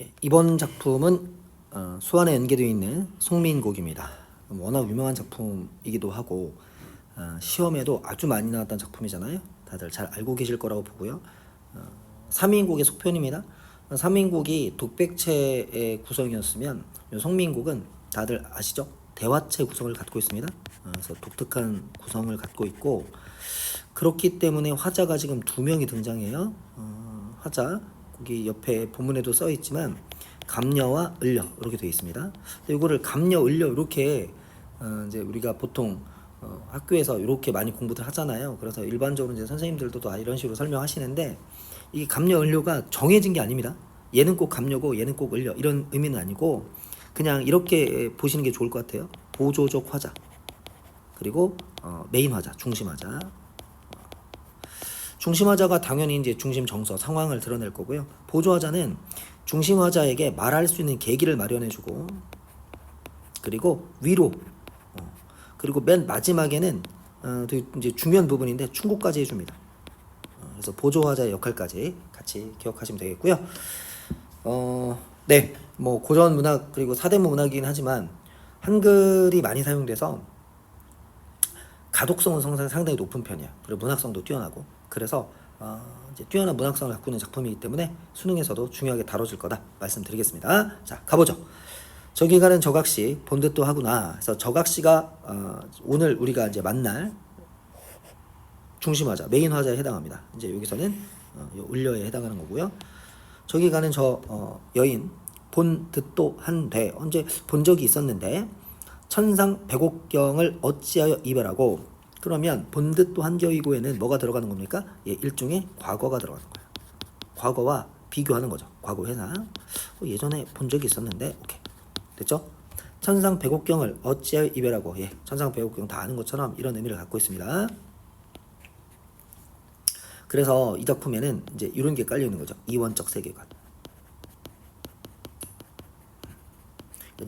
예, 이번 작품은 어, 수완에 연계되어 있는 송민곡입니다. 워낙 유명한 작품이기도 하고 어, 시험에도 아주 많이 나왔던 작품이잖아요. 다들 잘 알고 계실 거라고 보고요. 어, 삼인곡의 속편입니다. 어, 삼인곡이 독백체의 구성이었으면 이 송민곡은 다들 아시죠? 대화체 구성을 갖고 있습니다. 어, 그래서 독특한 구성을 갖고 있고 그렇기 때문에 화자가 지금 두 명이 등장해요. 어, 화자 거기 옆에 본문에도 써 있지만 감녀와 을녀 이렇게 되어 있습니다. 이거를 감녀, 을녀 이렇게 어, 이제 우리가 보통 어, 학교에서 이렇게 많이 공부들 하잖아요. 그래서 일반적으로 이제 선생님들도 다 이런 식으로 설명하시는데 이 감녀, 을녀가 정해진 게 아닙니다. 얘는 꼭 감녀고 얘는 꼭 을녀 이런 의미는 아니고 그냥 이렇게 보시는 게 좋을 것 같아요. 보조적 화자 그리고 어, 메인 화자, 중심 화자 중심화자가 당연히 이제 중심 정서 상황을 드러낼 거고요. 보조화자는 중심화자에게 말할 수 있는 계기를 마련해주고 그리고 위로 어, 그리고 맨 마지막에는 어, 이제 중요한 부분인데 충고까지 해줍니다. 어, 그래서 보조화자의 역할까지 같이 기억하시면 되겠고요. 어, 네, 뭐 고전 문학 그리고 사대문 문학이긴 하지만 한글이 많이 사용돼서 가독성은 상당히 높은 편이야. 그리고 문학성도 뛰어나고. 그래서 어, 이제 뛰어난 문학성을 갖고 있는 작품이기 때문에 수능에서도 중요하게 다뤄질 거다 말씀드리겠습니다. 자, 가보죠. 저기 가는 저각시 본 듯도 하구나. 그래서 저각시가 어, 오늘 우리가 이제 만날 중심 화자, 메인 화자에 해당합니다. 이제 여기서는 어, 요 울려에 해당하는 거고요. 저기 가는 저 어, 여인 본 듯도 한되 언제 본 적이 있었는데 천상 백옥경을 어찌하여 이별하고 그러면 본 듯도 한겨이고에는 뭐가 들어가는 겁니까? 예, 일종의 과거가 들어가는 거예요. 과거와 비교하는 거죠. 과거 회상. 어, 예전에 본 적이 있었는데 오케이 됐죠? 천상 백옥경을 어찌하여 이별하고 예, 천상 백옥경 다 아는 것처럼 이런 의미를 갖고 있습니다. 그래서 이 작품에는 이제 이런 게 깔려 있는 거죠. 이원적 세계관.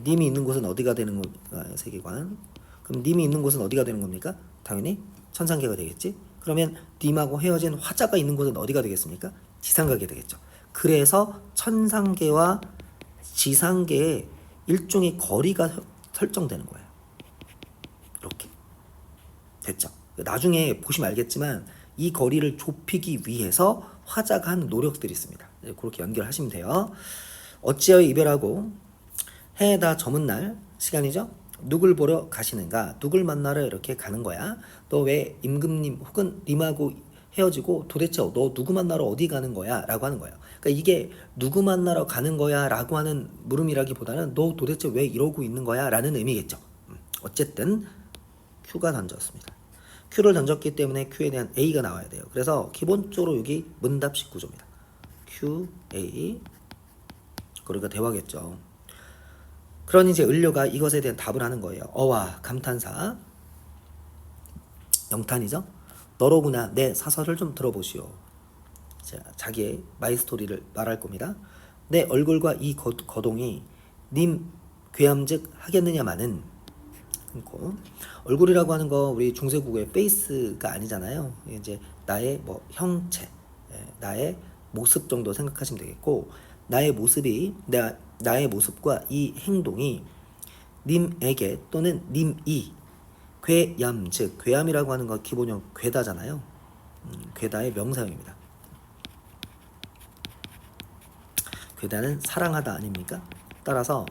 님이 있는 곳은 어디가 되는 거 아, 세계관. 그럼 님이 있는 곳은 어디가 되는 겁니까? 당연히 천상계가 되겠지. 그러면 님하고 헤어진 화자가 있는 곳은 어디가 되겠습니까? 지상계가 되겠죠. 그래서 천상계와 지상계의 일종의 거리가 서- 설정되는 거예요. 이렇게 됐죠. 나중에 보시면 알겠지만 이 거리를 좁히기 위해서 화자가 하는 노력들이 있습니다. 네, 그렇게 연결하시면 돼요. 어찌하여 이별하고 해에다 저문 날 시간이죠. 누굴 보러 가시는가? 누굴 만나러 이렇게 가는 거야? 너 왜 임금님 혹은 님하고 헤어지고 도대체 너 누구 만나러 어디 가는 거야? 라고 하는 거예요. 그러니까 이게 누구 만나러 가는 거야? 라고 하는 물음이라기보다는 너 도대체 왜 이러고 있는 거야? 라는 의미겠죠. 음, 어쨌든 Q가 던졌습니다. Q를 던졌기 때문에 Q에 대한 A가 나와야 돼요. 그래서 기본적으로 여기 문답식 구조입니다. Q, A. 그러니까 대화겠죠. 그러니 이제 을료가 이것에 대한 답을 하는 거예요. 어와 감탄사. 영탄이죠. 너로구나 내 사설을 좀 들어보시오. 자, 자기의 마이 스토리를 말할 겁니다. 내 얼굴과 이 거, 거동이 님 괴함즉 하겠느냐마는 끊고 얼굴이라고 하는 거 우리 중세국어의 페이스가 아니잖아요. 이제 나의 뭐 형체, 예, 나의 모습 정도 생각하시면 되겠고 나의 모습이 나 나의 모습과 이 행동이 님에게 또는 님이 괴얌 즉 괴함이라고 하는 거 기본형 괴다잖아요. 음, 괴다의 명사형입니다. 괴다는 사랑하다 아닙니까? 따라서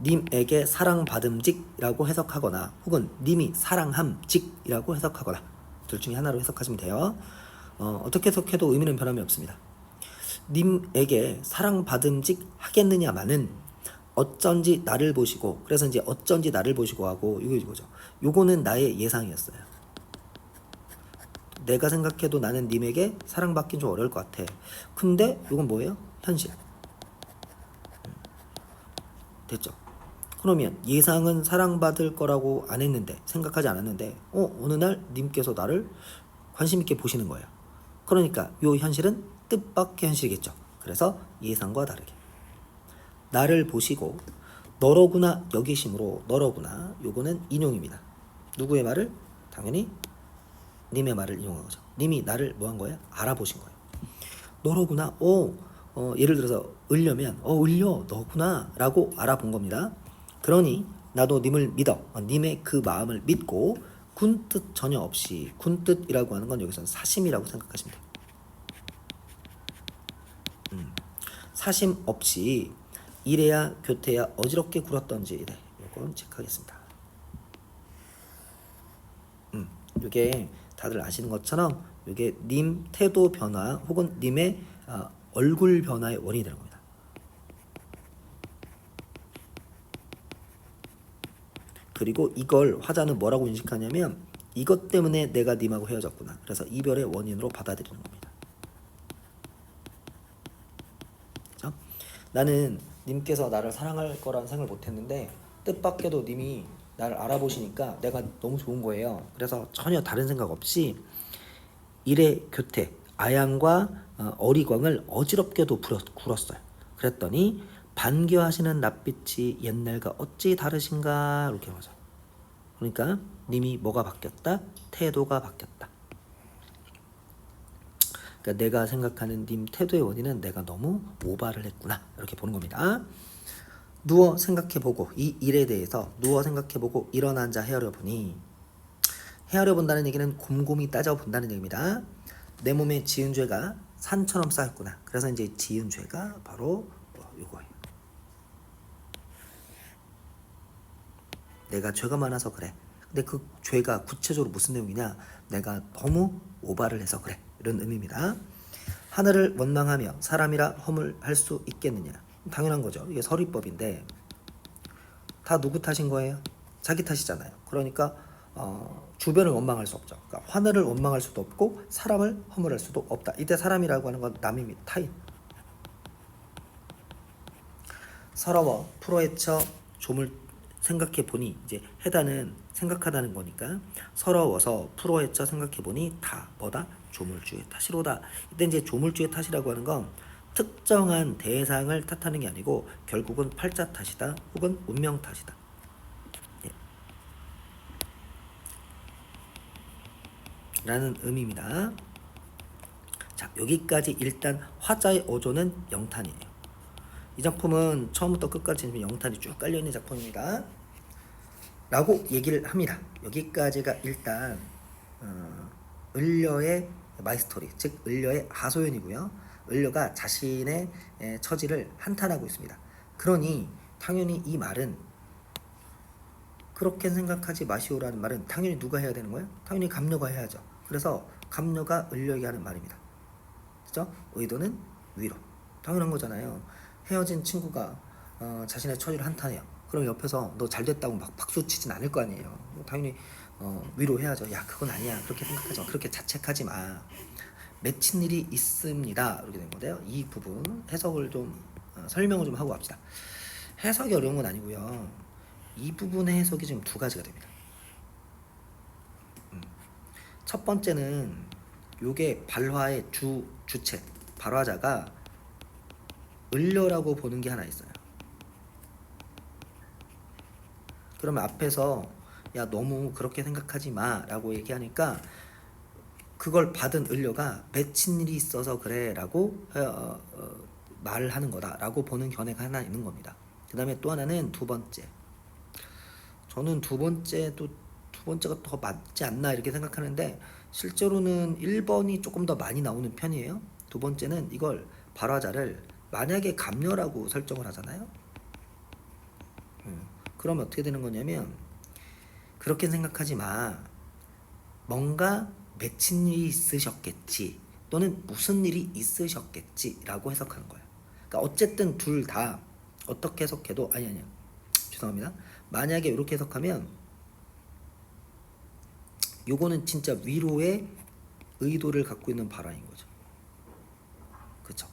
님에게 사랑받음직이라고 해석하거나 혹은 님이 사랑함직이라고 해석하거나 둘 중에 하나로 해석하시면 돼요. 어, 어떻게 해석해도 의미는 변함이 없습니다. 님에게 사랑받음직 하겠느냐마는 어쩐지 나를 보시고 그래서 이제 어쩐지 나를 보시고 하고 이거 이거죠. 요거는 나의 예상이었어요. 내가 생각해도 나는 님에게 사랑받긴 좀 어려울 것 같아. 근데 이건 뭐예요? 현실. 됐죠. 그러면 예상은 사랑받을 거라고 안 했는데 생각하지 않았는데 어 어느 날 님께서 나를 관심 있게 보시는 거예요. 그러니까 요 현실은 뜻밖의 현실이겠죠. 그래서 예상과 다르게 나를 보시고 너로구나 여기심으로 너로구나 요거는 인용입니다. 누구의 말을 당연히 님의 말을 인용한 거죠. 님이 나를 뭐 한 거야? 알아보신 거예요. 너로구나. 오 어, 예를 들어서 을려면 어 을려 너구나라고 알아본 겁니다. 그러니 나도 님을 믿어. 어, 님의 그 마음을 믿고 군뜻 전혀 없이 군 뜻이라고 하는 건 여기서는 사심이라고 생각하시면 돼요. 음, 사심 없이 이래야 교태야 어지럽게 굴었던지 네, 이건 체크하겠습니다. 음, 이게 다들 아시는 것처럼 이게 님 태도 변화 혹은 님의 아, 얼굴 변화의 원인이 되는 겁니다. 그리고 이걸 화자는 뭐라고 인식하냐면 이것 때문에 내가 님하고 헤어졌구나. 그래서 이별의 원인으로 받아들이는 겁니다. 그죠? 나는 님께서 나를 사랑할 거란 생각을 못했는데 뜻밖에도 님이 나를 알아보시니까 내가 너무 좋은 거예요. 그래서 전혀 다른 생각 없이 일의 교태 아양과 어, 어리광을 어지럽게도 굴었어요. 그랬더니 반겨하시는 낯빛이 옛날과 어찌 다르신가 이렇게 하죠. 그러니까 님이 뭐가 바뀌었다? 태도가 바뀌었다. 그러니까 내가 생각하는 님 태도의 원인은 내가 너무 오바를 했구나 이렇게 보는 겁니다. 누워 생각해보고 이 일에 대해서 누워 생각해보고 일어나 앉아 헤아려 보니 헤아려 본다는 얘기는 곰곰이 따져 본다는 얘기입니다. 내 몸에 지은 죄가 산처럼 쌓였구나. 그래서 이제 지은 죄가 바로 어, 이거예요. 내가 죄가 많아서 그래. 근데 그 죄가 구체적으로 무슨 내용이냐? 내가 너무 오바를 해서 그래. 이런 의미입니다. 하늘을 원망하며 사람이라 허물할 수 있겠느냐? 당연한 거죠. 이게 서리법인데 다 누구 탓인 거예요? 자기 탓이잖아요. 그러니까 어, 주변을 원망할 수 없죠. 그러니까 하늘을 원망할 수도 없고 사람을 허물할 수도 없다. 이때 사람이라고 하는 건 남입니다. 타인. 서러워 풀어헤쳐 조물 생각해 보니 이제 해다는 생각하다는 거니까 서러워서 풀어헤쳐 생각해 보니 다 뭐다 조물주의 탓이로다. 이때 이제 조물주의 탓이라고 하는 건 특정한 대상을 탓하는 게 아니고 결국은 팔자 탓이다 혹은 운명 탓이다. 예. 라는 의미입니다. 자 여기까지 일단 화자의 어조는 영탄이에요. 이 작품은 처음부터 끝까지 영탄이 쭉 깔려 있는 작품입니다. 라고 얘기를 합니다. 여기까지가 일단 어, 을려의 마이스토리, 즉 을려의 하소연이고요. 을려가 자신의 에, 처지를 한탄하고 있습니다. 그러니 당연히 이 말은 그렇게 생각하지 마시오라는 말은 당연히 누가 해야 되는 거예요? 당연히 감녀가 해야죠. 그래서 감녀가 을려에게 하는 말입니다. 그죠? 의도는 위로. 당연한 거잖아요. 헤어진 친구가 어, 자신의 처지를 한탄해요. 그럼 옆에서 너 잘 됐다고 막 박수 치진 않을 거 아니에요. 뭐 당연히 어, 위로해야죠. 야 그건 아니야. 그렇게 생각하지 마. 그렇게 자책하지 마. 맺힌 일이 있습니다. 이렇게 된 건데요. 이 부분 해석을 좀 어, 설명을 좀 하고 갑시다. 해석이 어려운 건 아니고요. 이 부분의 해석이 지금 두 가지가 됩니다. 음. 첫 번째는 요게 발화의 주 주체 발화자가 을려라고 보는 게 하나 있어요. 그러면 앞에서 야 너무 그렇게 생각하지 마라고 얘기하니까 그걸 받은 을려가 맺힌 일이 있어서 그래라고 어, 어, 말을 하는 거다라고 보는 견해가 하나 있는 겁니다. 그 다음에 또 하나는 두 번째. 저는 두 번째도 두 번째가 더 맞지 않나 이렇게 생각하는데 실제로는 1번이 조금 더 많이 나오는 편이에요. 두 번째는 이걸 발화자를 만약에 감녀라고 설정을 하잖아요. 음, 그러면 어떻게 되는 거냐면 그렇게 생각하지 마. 뭔가 맺힌 일이 있으셨겠지 또는 무슨 일이 있으셨겠지라고 해석하는 거예요. 그러니까 어쨌든 둘 다 어떻게 해석해도 아니 아니요 죄송합니다. 만약에 이렇게 해석하면 요거는 진짜 위로의 의도를 갖고 있는 발화인 거죠. 그렇죠.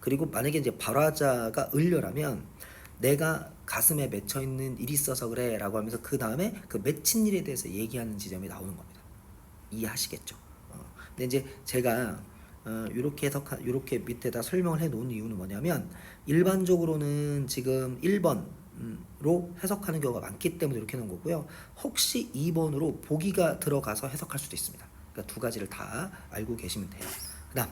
그리고 만약에 이제 발화자가 을려라면 내가 가슴에 맺혀 있는 일이 있어서 그래라고 하면서 그 다음에 그 맺힌 일에 대해서 얘기하는 지점이 나오는 겁니다. 이해하시겠죠? 어. 근데 이제 제가 어, 이렇게 해석 이렇게 밑에다 설명을 해 놓은 이유는 뭐냐면 일반적으로는 지금 1번으로 해석하는 경우가 많기 때문에 이렇게 놓은 거고요. 혹시 2번으로 보기가 들어가서 해석할 수도 있습니다. 그러니까 두 가지를 다 알고 계시면 돼요. 그다음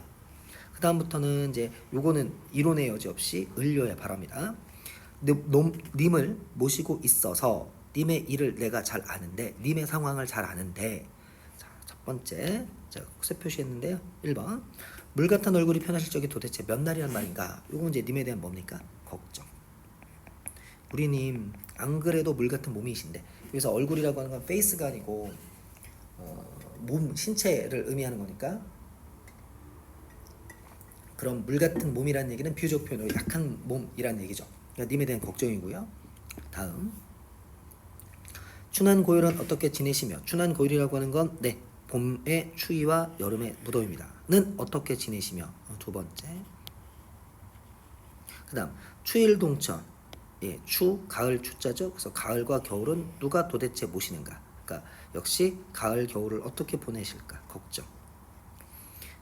그 다음부터는 이제 요거는 이론의 여지 없이 을려야 바랍니다. 님- 놈- 님을 모시고 있어서 님의 일을 내가 잘 아는데 님의 상황을 잘 아는데 자, 첫 번째 제가 세 표시했는데요. 1번 물 같은 얼굴이 편하실 적이 도대체 몇 날이란 말인가? 요건 이제 님에 대한 뭡니까? 걱정. 우리 님 안 그래도 물 같은 몸이신데 여기서 얼굴이라고 하는 건 페이스가 아니고 어, 몸 신체를 의미하는 거니까 그럼 물 같은 몸이라는 얘기는 비유적 표현으로 약한 몸이라는 얘기죠. 그러니까 님에 대한 걱정이고요. 다음 춘한 고열은 어떻게 지내시며 춘한 고열이라고 하는 건 네, 봄의 추위와 여름의 무더위입니다.는 어떻게 지내시며 어, 두 번째 그다음 추일 동천 예, 추 가을 추자죠. 그래서 가을과 겨울은 누가 도대체 모시는가? 그러니까 역시 가을 겨울을 어떻게 보내실까 걱정.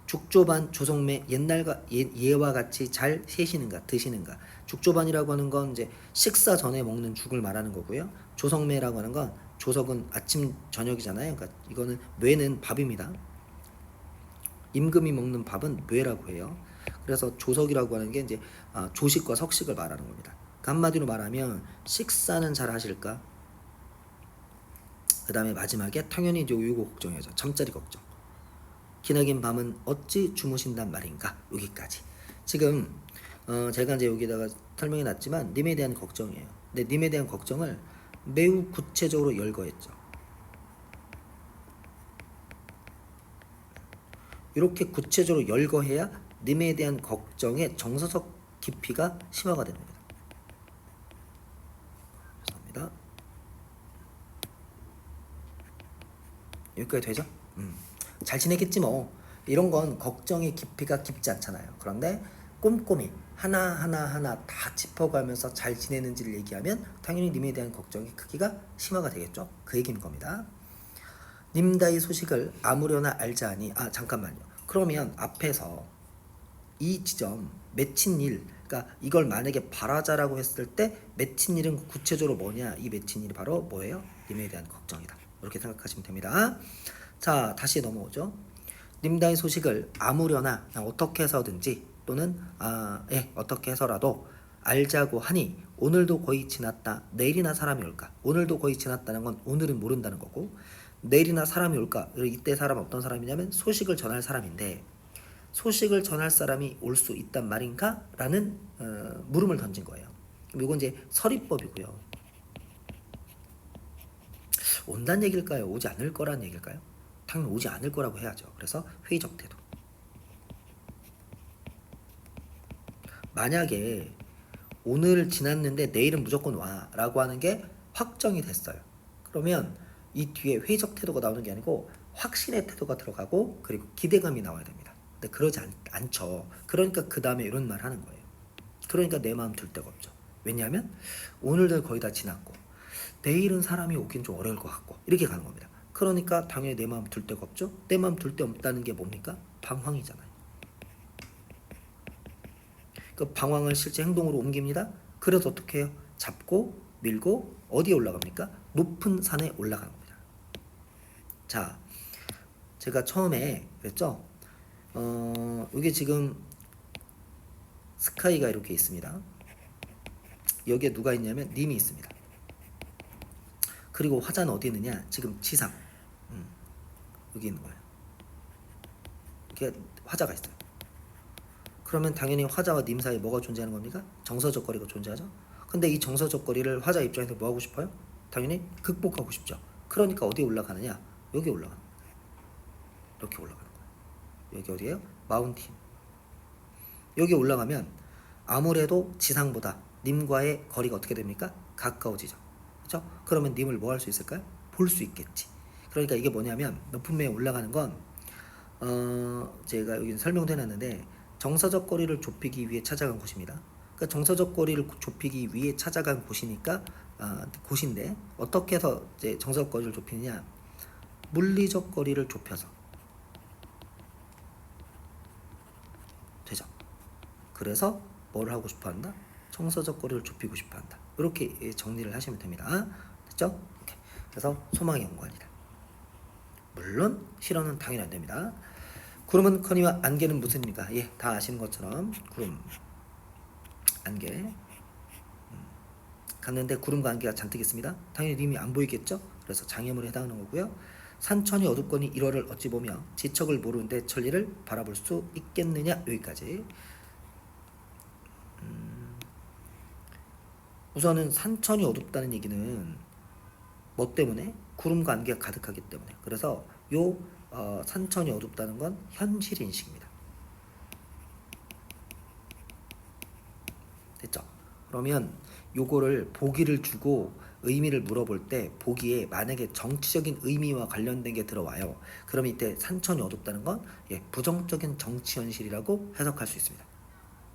죽조반 조성매 옛날과 예, 예와 같이 잘 세시는가 드시는가. 죽조반이라고 하는 건 이제 식사 전에 먹는 죽을 말하는 거고요. 조성매라고 하는 건 조석은 아침 저녁이잖아요. 그러니까 이거는 뇌는 밥입니다. 임금이 먹는 밥은 뇌라고 해요. 그래서 조석이라고 하는 게 이제 아, 조식과 석식을 말하는 겁니다. 그 한마디로 말하면 식사는 잘 하실까? 그 다음에 마지막에 당연히 이제 요거 걱정이죠. 잠자리 걱정 기나긴 밤은 어찌 주무신단 말인가? 여기까지. 지금 어 제가 이제 여기다가 설명해 놨지만 님에 대한 걱정이에요. 근데 님에 대한 걱정을 매우 구체적으로 열거했죠. 이렇게 구체적으로 열거해야 님에 대한 걱정의 정서적 깊이가 심화가 되는 겁니다. 죄송합니다. 여기까지 되죠? 음. 잘 지내겠지 뭐. 이런 건 걱정의 깊이가 깊지 않잖아요. 그런데 꼼꼼히 하나하나 하나 다 짚어가면서 잘 지내는지를 얘기하면 당연히 님에 대한 걱정의 크기가 심화가 되겠죠. 그 얘기인 겁니다. 님다의 소식을 아무려나 알자 하니 아 잠깐만요. 그러면 앞에서 이 지점 맺힌 일 그러니까 이걸 만약에 바라자라고 했을 때 맺힌 일은 구체적으로 뭐냐? 이 맺힌 일이 바로 뭐예요? 님에 대한 걱정이다. 이렇게 생각하시면 됩니다 자 다시 넘어오죠 님다의 소식을 아무려나 어떻게 해서든지 또는 아, 예, 어떻게 해서라도 알자고 하니 오늘도 거의 지났다 내일이나 사람이 올까 오늘도 거의 지났다는 건 오늘은 모른다는 거고 내일이나 사람이 올까 이때 사람 어떤 사람이냐면 소식을 전할 사람인데 소식을 전할 사람이 올 수 있단 말인가? 라는 어, 물음을 던진 거예요 이건 이제 서리법이고요 온다는 얘기일까요? 오지 않을 거라는 얘기일까요? 당연히 오지 않을 거라고 해야죠. 그래서 회의적 태도. 만약에 오늘 지났는데 내일은 무조건 와 라고 하는 게 확정이 됐어요. 그러면 이 뒤에 회의적 태도가 나오는 게 아니고 확신의 태도가 들어가고 그리고 기대감이 나와야 됩니다. 근데 그러지 않, 않죠. 그러니까 그 다음에 이런 말 하는 거예요. 그러니까 내 마음 들 데가 없죠. 왜냐하면 오늘도 거의 다 지났고 내일은 사람이 오긴 좀 어려울 것 같고 이렇게 가는 겁니다. 그러니까 당연히 내 마음 둘 데가 없죠. 내 마음 둘 데 없다는 게 뭡니까? 방황이잖아요. 그 방황을 실제 행동으로 옮깁니다. 그래서 어떻게 해요? 잡고 밀고 어디에 올라갑니까? 높은 산에 올라가는 겁니다. 자, 제가 처음에 그랬죠. 어, 이게 지금 스카이가 이렇게 있습니다. 여기에 누가 있냐면 님이 있습니다. 그리고 화자는 어디 있느냐? 지금 지상. 음, 여기 있는 거예요. 이게 화자가 있어요. 그러면 당연히 화자와 님 사이에 뭐가 존재하는 겁니까? 정서적 거리가 존재하죠. 근데 이 정서적 거리를 화자 입장에서 뭐 하고 싶어요? 당연히 극복하고 싶죠. 그러니까 어디에 올라가느냐? 여기 올라가는 거예요. 이렇게 올라가는 거예요. 여기 어디예요? 마운틴. 여기 올라가면 아무래도 지상보다 님과의 거리가 어떻게 됩니까? 가까워지죠. 그렇죠? 그러면 님을 뭐 할 수 있을까요? 볼 수 있겠지. 그러니까 이게 뭐냐면 높은 매에 올라가는 건 어, 제가 여기 설명도 해놨는데 정서적 거리를 좁히기 위해 찾아간 곳입니다. 그러니까 정서적 거리를 좁히기 위해 찾아간 곳이니까 아, 곳인데 어떻게 해서 이제 정서적 거리를 좁히느냐? 물리적 거리를 좁혀서 되죠. 그래서 뭘 하고 싶어 한다? 정서적 거리를 좁히고 싶어 한다. 이렇게 예, 정리를 하시면 됩니다. 됐죠? 그래서 소망의 연관이다. 물론 실현은 당연히 안 됩니다. 구름은 커니와 안개는 무슨 일인가? 예, 다 아시는 것처럼 구름, 안개. 음, 갔는데 구름과 안개가 잔뜩 있습니다. 당연히 님이 안 보이겠죠? 그래서 장애물에 해당하는 거고요. 산천이 어둡거니 1월을 어찌 보며 지척을 모르는데 천리를 바라볼 수 있겠느냐 여기까지. 음, 우선은 산천이 어둡다는 얘기는 뭐 때문에 구름과 안개가 가득하기 때문에 그래서 요 어, 산천이 어둡다는 건 현실 인식입니다. 됐죠? 그러면 요거를 보기를 주고 의미를 물어볼 때 보기에 만약에 정치적인 의미와 관련된 게 들어와요. 그럼 이때 산천이 어둡다는 건 예, 부정적인 정치 현실이라고 해석할 수 있습니다.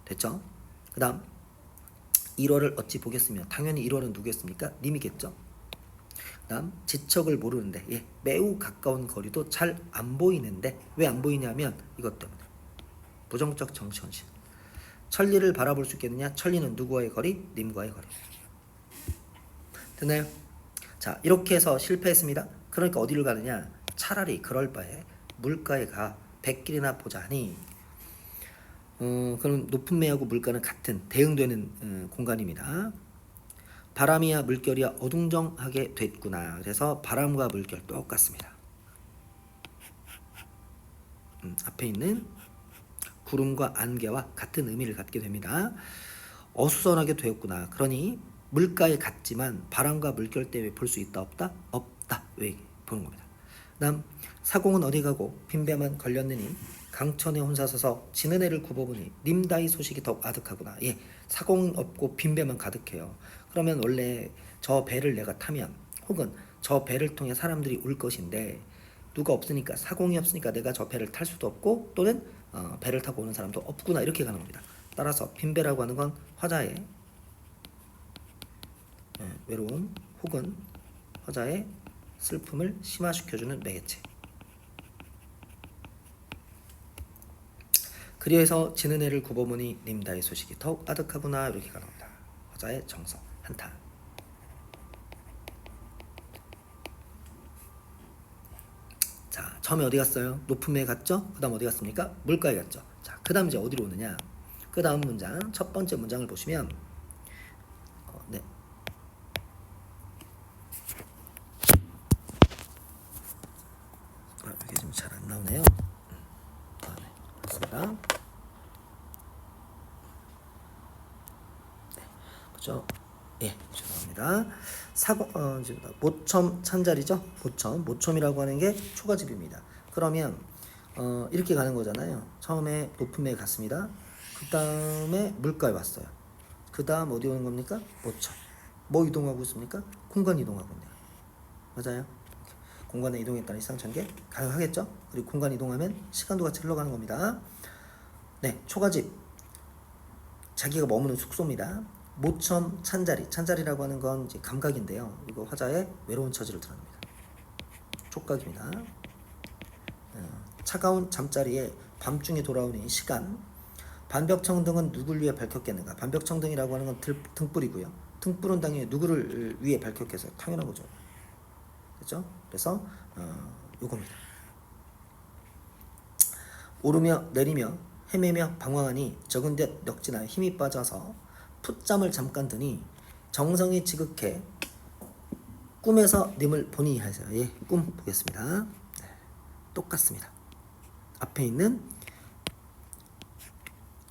됐죠? 그 다음 1월을 어찌 보겠으며 당연히 1월은 누구였습니까? 님이겠죠. 그다음 지척을 모르는데 예, 매우 가까운 거리도 잘 안 보이는데 왜 안 보이냐면 이것 때문에 부정적 정치 현실. 천리를 바라볼 수 있겠느냐? 천리는 누구와의 거리? 님과의 거리. 됐나요? 자 이렇게 해서 실패했습니다. 그러니까 어디를 가느냐? 차라리 그럴 바에 물가에 가 백길이나 보자니. 어, 그럼 높은 매하고 물가는 같은 대응되는 음, 공간입니다. 바람이야 물결이야 어둥정하게 됐구나. 그래서 바람과 물결 똑같습니다. 음, 앞에 있는 구름과 안개와 같은 의미를 갖게 됩니다. 어수선하게 되었구나. 그러니 물가에 갔지만 바람과 물결 때문에 볼 수 있다 없다 없다 왜 보는 겁니다. 다음 사공은 어디 가고 빈배만 걸렸느니 강천에 혼자 서서 지는 애를 굽어보니 님다이 소식이 더욱 아득하구나. 예, 사공은 없고 빈배만 가득해요. 그러면 원래 저 배를 내가 타면 혹은 저 배를 통해 사람들이 올 것인데 누가 없으니까 사공이 없으니까 내가 저 배를 탈 수도 없고 또는 어, 배를 타고 오는 사람도 없구나 이렇게 가는 겁니다. 따라서 빈배라고 하는 건 화자의 예, 외로움 혹은 화자의 슬픔을 심화시켜주는 매개체. 그리해서 지는 애를 굽어보니 님다의 소식이 더욱 아득하구나 이렇게 가는 겁니다. 화자의 정서 한타. 자, 처음에 어디 갔어요? 높은 에 갔죠? 그 다음 어디 갔습니까? 물가에 갔죠. 자, 그 다음 이제 어디로 오느냐? 그 다음 문장, 첫 번째 문장을 보시면, 어, 네. 아, 이게 좀 잘 안 나오네요. 아, 네. 맞습니다. 네. 그죠? 예, 죄송합니다. 사고, 어, 모첨 찬자리죠? 모첨. 모첨이라고 하는 게 초가집입니다. 그러면, 어, 이렇게 가는 거잖아요. 처음에 높은 에 갔습니다. 그 다음에 물가에 왔어요. 그 다음 어디 오는 겁니까? 모첨. 뭐 이동하고 있습니까? 공간 이동하고 있네요. 맞아요. 공간에 이동했다는 이상천계 가능하겠죠? 그리고 공간 이동하면 시간도 같이 흘러가는 겁니다. 네, 초가집. 자기가 머무는 숙소입니다. 모첨 찬자리. 찬자리라고 하는 건 이제 감각인데요. 이거 화자의 외로운 처지를 드러냅니다. 촉각입니다. 어, 차가운 잠자리에 밤중에 돌아오는 시간. 반벽청 등은 누굴 위해 밝혔겠는가? 반벽청 등이라고 하는 건 들, 등불이고요. 등불은 당연히 누구를 위해 밝혔겠어요? 당연한 거죠. 그렇죠? 그래서 어, 요겁니다. 오르며 내리며 헤매며 방황하니 적은 데 넋지나 힘이 빠져서 풋잠을 잠깐 드니 정성이 지극해 꿈에서 님을 보니 하세요. 예, 꿈 보겠습니다. 네, 똑같습니다. 앞에 있는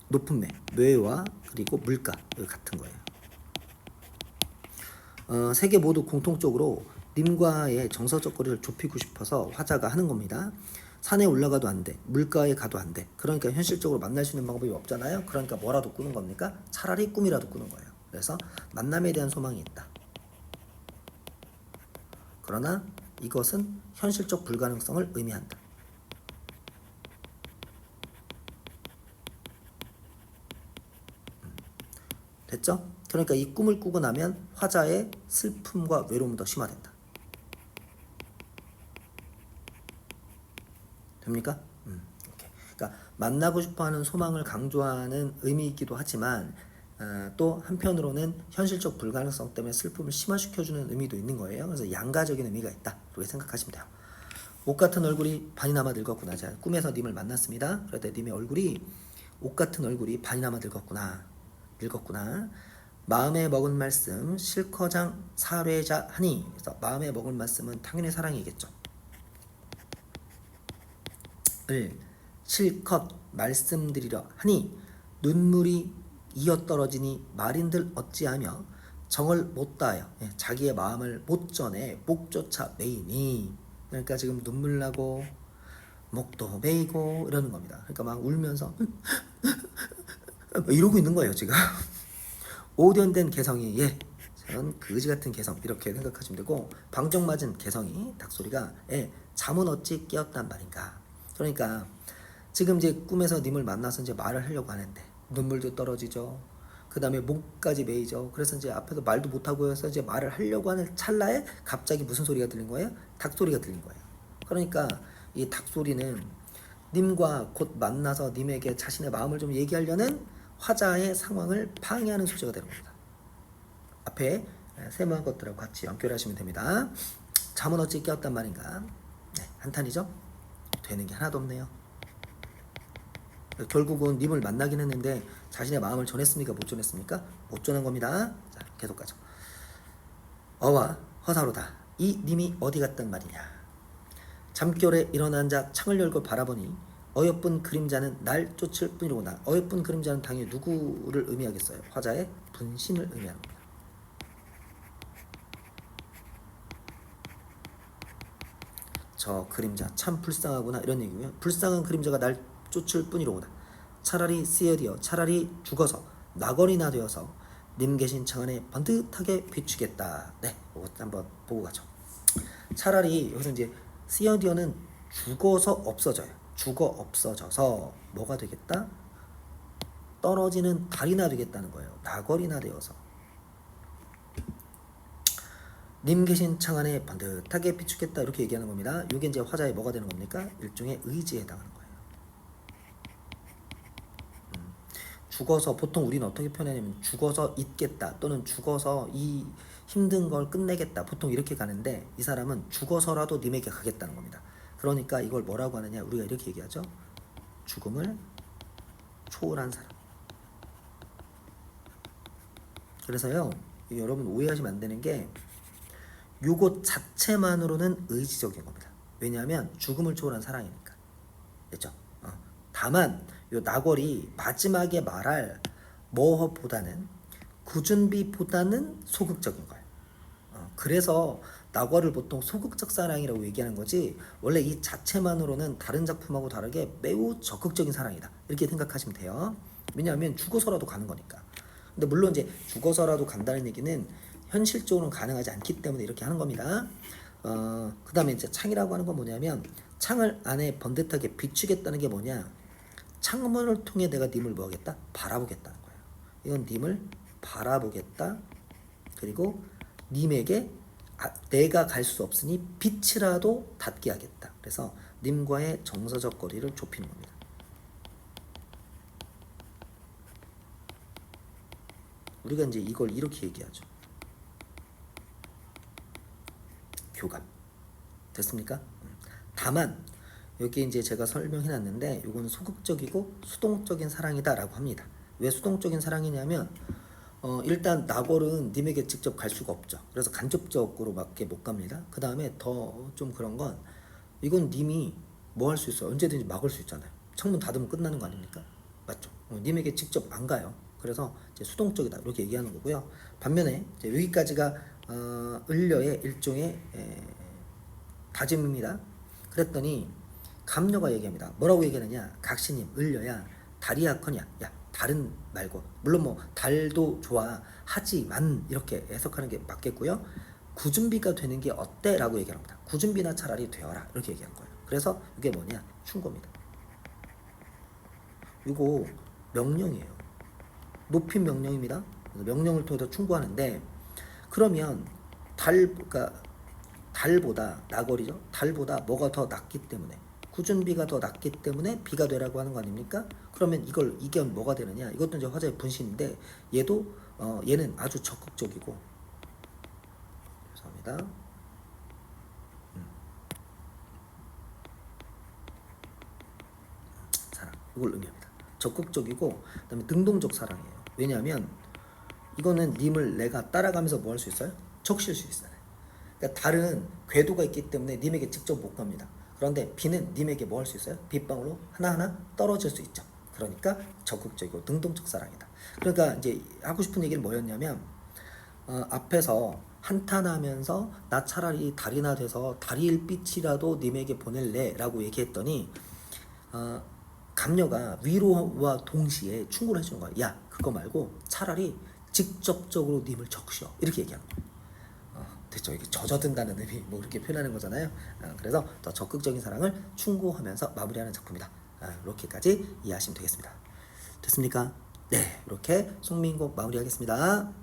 높은 매, 뇌와 그리고 물가 같은 거예요. 어, 세개 모두 공통적으로 님과의 정서적 거리를 좁히고 싶어서 화자가 하는 겁니다. 산에 올라가도 안 돼. 물가에 가도 안 돼. 그러니까 현실적으로 만날 수 있는 방법이 없잖아요. 그러니까 뭐라도 꾸는 겁니까? 차라리 꿈이라도 꾸는 거예요. 그래서 만남에 대한 소망이 있다. 그러나 이것은 현실적 불가능성을 의미한다. 음. 됐죠? 그러니까 이 꿈을 꾸고 나면 화자의 슬픔과 외로움이 더 심화된다. 됩니까? 음, 오케이. 그러니까 만나고 싶어하는 소망을 강조하는 의미이기도 하지만 어, 또 한편으로는 현실적 불가능성 때문에 슬픔을 심화시켜주는 의미도 있는 거예요. 그래서 양가적인 의미가 있다. 이렇게 생각하시면 돼요. 옷 같은 얼굴이 반이나마 늙었구나. 자, 꿈에서 님을 만났습니다. 때 님의 얼굴이 옷 같은 얼굴이 반이나마 늙었구나. 늙었구나. 마음에 먹은 말씀 실커장 사례자 하니. 그래서 마음에 먹은 말씀은 당연히 사랑이겠죠. 을 실컷 말씀드리려 하니 눈물이 이어 떨어지니 말인들 어찌하며 정을 못 다하여 예, 자기의 마음을 못 전해 목조차 메이니. 그러니까 지금 눈물 나고 목도 메이고 이러는 겁니다. 그러니까 막 울면서 이러고 있는 거예요 지금. 오련된 개성이 예 저는 그지 같은 개성 이렇게 생각하시면 되고 방정 맞은 개성이 닭소리가 예 잠은 어찌 깨었단 말인가 그러니까 지금 이제 꿈에서 님을 만나서 이제 말을 하려고 하는데 눈물도 떨어지죠. 그 다음에 목까지 메이죠. 그래서 이제 앞에서 말도 못하고 해서 이제 말을 하려고 하는 찰나에 갑자기 무슨 소리가 들린 거예요? 닭 소리가 들린 거예요. 그러니까 이 닭 소리는 님과 곧 만나서 님에게 자신의 마음을 좀 얘기하려는 화자의 상황을 방해하는 소재가 되는 겁니다. 앞에 세모한 것들하고 같이 연결하시면 됩니다. 잠은 어찌 깨었단 말인가? 네, 한탄이죠? 되는 게 하나도 없네요. 결국은 님을 만나긴 했는데 자신의 마음을 전했습니까? 못 전했습니까? 못 전한 겁니다. 자, 계속 가죠. 어와 허사로다. 이 님이 어디 갔단 말이냐. 잠결에 일어난 자 창을 열고 바라보니 어여쁜 그림자는 날 쫓을 뿐이로구나. 어여쁜 그림자는 당연히 누구를 의미하겠어요? 화자의 분신을 의미하는 겁니다. 저 그림자 참 불쌍하구나 이런 얘기고요. 불쌍한 그림자가 날 쫓을 뿐이로구나. 차라리 쓰여디어 차라리 죽어서 낙원이나 되어서 님 계신 창 안에 번듯하게 비추겠다. 네, 이것 한번 보고 가죠. 차라리 여기서 이제 쓰여디어는 죽어서 없어져요. 죽어 없어져서 뭐가 되겠다? 떨어지는 달이나 되겠다는 거예요. 낙원이나 되어서. 님 계신 창 안에 번듯하게 비추겠다 이렇게 얘기하는 겁니다. 이게 이제 화자의 뭐가 되는 겁니까? 일종의 의지에 해당하는 거예요. 음, 죽어서 보통 우리는 어떻게 표현하냐면 죽어서 있겠다 또는 죽어서 이 힘든 걸 끝내겠다 보통 이렇게 가는데 이 사람은 죽어서라도 님에게 가겠다는 겁니다. 그러니까 이걸 뭐라고 하느냐 우리가 이렇게 얘기하죠. 죽음을 초월한 사람. 그래서요 여러분 오해하시면 안 되는 게 요것 자체만으로는 의지적인 겁니다. 왜냐하면 죽음을 초월한 사랑이니까. 됐죠? 어. 다만 요 나골이 마지막에 말할 뭐보다는 구준비보다는 소극적인 거예요. 어. 그래서 나골을 보통 소극적 사랑이라고 얘기하는 거지 원래 이 자체만으로는 다른 작품하고 다르게 매우 적극적인 사랑이다 이렇게 생각하시면 돼요. 왜냐하면 죽어서라도 가는 거니까. 근데 물론 이제 죽어서라도 간다는 얘기는 현실적으로는 가능하지 않기 때문에 이렇게 하는 겁니다. 어, 그 다음에 이제 창이라고 하는 건 뭐냐면 창을 안에 번듯하게 비추겠다는 게 뭐냐 창문을 통해 내가 님을 뭐하겠다? 바라보겠다는 거예요. 이건 님을 바라보겠다. 그리고 님에게 아, 내가 갈 수 없으니 빛이라도 닿게 하겠다. 그래서 님과의 정서적 거리를 좁히는 겁니다. 우리가 이제 이걸 이렇게 얘기하죠. 교감. 됐습니까? 음. 다만 여기 이제 제가 설명해 놨는데 이건 소극적이고 수동적인 사랑이다라고 합니다. 왜 수동적인 사랑이냐면 어, 일단 나골은 님에게 직접 갈 수가 없죠. 그래서 간접적으로 밖에 못 갑니다. 그 다음에 더 좀 그런 건 이건 님이 뭐 할 수 있어요. 언제든지 막을 수 있잖아요. 창문 닫으면 끝나는 거 아닙니까? 맞죠? 어, 님에게 직접 안 가요. 그래서 수동적이다 이렇게 얘기하는 거고요. 반면에 여기까지가 어, 을려의 일종의 에, 다짐입니다. 그랬더니 감녀가 얘기합니다. 뭐라고 얘기하느냐? 각시님 을려야 달이 약하냐? 야 달은 말고 물론 뭐 달도 좋아 하지만 이렇게 해석하는 게 맞겠고요. 구준비가 되는 게 어때?라고 얘기합니다. 구준비나 차라리 되어라 이렇게 얘기한 거예요. 그래서 이게 뭐냐? 충고입니다. 이거 명령이에요. 높인 명령입니다. 명령을 통해서 충고하는데 그러면 달, 그러니까 달보다 나거리죠. 달보다 뭐가 더 낫기 때문에 구준비가 더 낫기 때문에 비가 되라고 하는 거 아닙니까? 그러면 이걸 이견 뭐가 되느냐? 이것도 이제 화자의 분신인데 얘도 어, 얘는 아주 적극적이고 죄송합니다. 음. 사랑 이걸 의미합니다. 적극적이고 그다음에 능동적 사랑이에요. 왜냐하면 이거는 님을 내가 따라가면서 뭐 할 수 있어요? 적실 수 있어요. 그러니까 다른 궤도가 있기 때문에 님에게 직접 못 갑니다. 그런데 비는 님에게 뭐 할 수 있어요? 빗방울로 하나하나 떨어질 수 있죠. 그러니까 적극적이고 능동적 사랑이다. 그러니까 이제 하고 싶은 얘기는 뭐였냐면 어, 앞에서 한탄하면서 나 차라리 달이나 돼서 달일 빛이라도 님에게 보낼래라고 얘기했더니 어, 감녀가 위로와 동시에 충고를 해주는 거야. 야 그거 말고 차라리 직접적으로 님을 적셔 이렇게 얘기하는. 어, 됐죠. 이게 젖어든다는 의미 뭐 그렇게 표현하는 거잖아요. 어, 그래서 더 적극적인 사랑을 충고하면서 마무리하는 작품이다. 아, 이렇게까지 이해하시면 되겠습니다. 됐습니까? 네, 이렇게 송민곡 마무리하겠습니다.